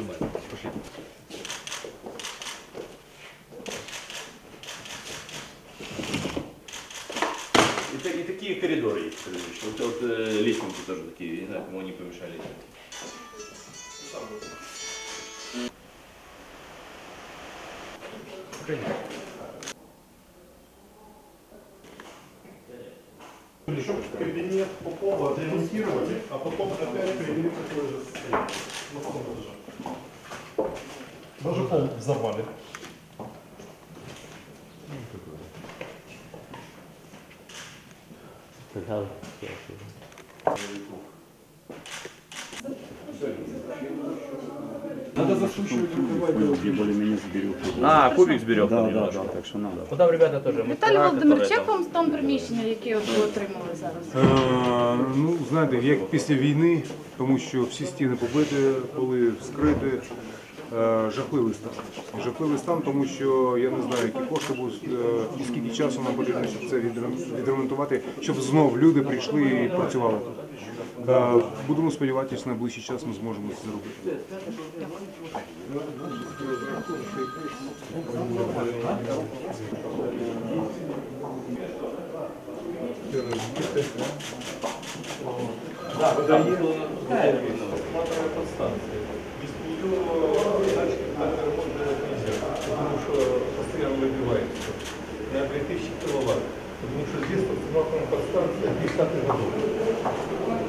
тобой. Пошли. И, и такие коридоры есть, вот, вот э, лестницы тоже такие, не знаю, кому они помешали. Кабинет Попова отремонтировали, а потом опять привели такой же состояние. Ну, Даже пол в завале. Надо засушивать более-менее. А, кубик сберег Да, да, да, так що надо. Ну там ребята тоже. Віталій мастера, Володимирович, которые як вам стан приміщення, яке от ви отримали зараз? Е, ну, знаєте, як після війни, тому що всі стіни побиті, були вскриті. Е, жахливий стан. Жахливий стан, тому що я не знаю, які кошти будуть е, і скільки часу нам потрібно, щоб це відрем- відремонтувати, щоб знов люди прийшли і працювали. Е, будемо сподіватися, на найближчий час ми зможемо це зробити. Без полуденного Потому что постоянно выбивается. на 2000 киловатт. Потому что здесь установлена подстанция 50-х годов.